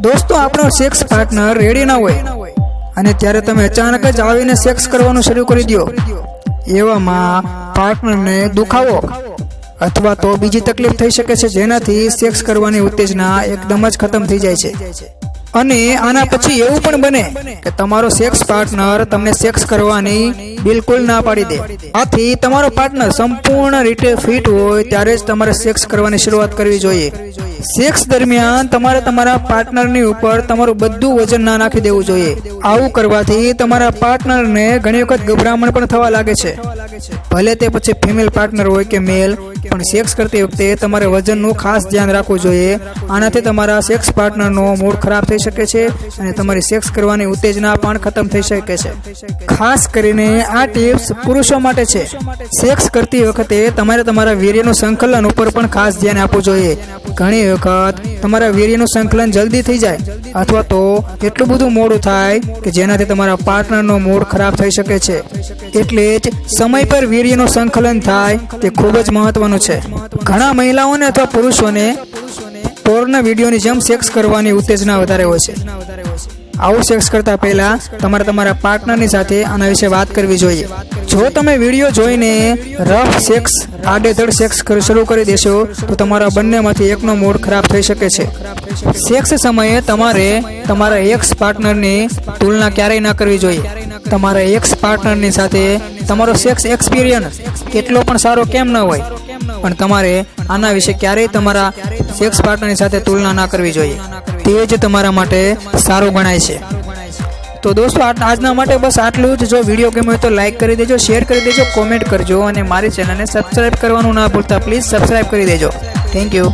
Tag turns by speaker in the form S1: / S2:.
S1: દોસ્તો, આપણો sex partner ready ના હોય અને ત્યારે તમે અચાનક જ આવીને સેક્સ કરવાનું શરૂ કરી દો એવામાં પાર્ટનરને દુખાવો અથવા તો બીજી તકલીફ થઈ શકે છે જેનાથી સેક્સ કરવાની ઉત્તેજના એકદમ જ ખતમ થઈ જાય છે. અને આના પછી એવું પણ બને કે તમારો સેક્સ પાર્ટનર તમને સેક્સ કરવાની બિલકુલ ના પાડી દે. આથી તમારો પાર્ટનર સંપૂર્ણ રીતે ફિટ હોય ત્યારે જ તમારે સેક્સ કરવાની શરૂઆત કરવી જોઈએ. સેક્સ દરમિયાન તમારે તમારા પાર્ટનરની ઉપર તમારું બધું વજન ના નાખી દેવું જોઈએ. આવું કરવાથી તમારા પાર્ટનરને ઘણી વખત ગભરામણ પણ થવા લાગે છે. ભલે તે પછી ફિમેલ પાર્ટનર હોય કે મેલ પણ સેક્સ કરતી વખતે તમારે વજનનું ખાસ ધ્યાન રાખવું જોઈએ. આનાથી તમારા સેક્સ પાર્ટનરનો મૂડ ખરાબ થઈ શકે છે અને તમારી સેક્સ કરવાની ઉત્તેજના પણ ખતમ થઈ શકે છે. ખાસ કરીને આ ટિપ્સ પુરુષો માટે છે. સેક્સ કરતી વખતે તમારે તમારા વીર્યનું સંકલન ઉપર પણ ખાસ ધ્યાન આપવું જોઈએ. ઘણી વખત તમારા વીર્યનું સંકલન જલ્દી થઈ જાય અથવા તો એટલું બધું મોડું થાય કે જેનાથી તમારા પાર્ટનરનો મૂડ ખરાબ થઈ શકે છે. એટલે જ સમય પર વીર્યનું સંકલન થાય તે ખૂબ જ મહત્વનું છે. ઘણા મહિલાઓને અથવા પુરુષોને પોર્ન વિડીયોની જેમ સેક્સ કરવાની ઉત્તેજના વધારે હોય છે. આવું સેક્સ કરતા પહેલા તમારે તમારા પાર્ટનરની સાથે આના વિશે વાત કરવી જોઈએ. જો તમે વીડિયો જોઈને રફ સેક્સ આડેધડ સેક્સ શરૂ કરી દેશો, તો તમારા બંનેમાંથી એકનો મૂડ ખરાબ થઈ શકે છે. સેક્સ સમયે તમારે તમારા એક્સ પાર્ટનરની તુલના ક્યારેય ના કરવી જોઈએ. તમારા એક્સ પાર્ટનરની સાથે તમારો સેક્સ એક્સપિરિયન્સ કેટલો પણ સારો કેમ ન હોય. પણ તમારે આના વિશે ક્યારેય તમારા સેક્સ પાર્ટનરની સાથે તુલના ના કરવી જોઈએ. તે જ તમારા માટે સારું ગણાય છે. તો દોસ્તો આજના માટે બસ આટલું જ. જો વીડિયો ગમ્યો હોય તો લાઈક કરી દેજો શેર કરી દેજો કોમેન્ટ કરજો અને મારી ચેનલને સબસ્ક્રાઈબ કરવાનું ના ભૂલતા. પ્લીઝ સબસ્ક્રાઈબ કરી દેજો. Thank you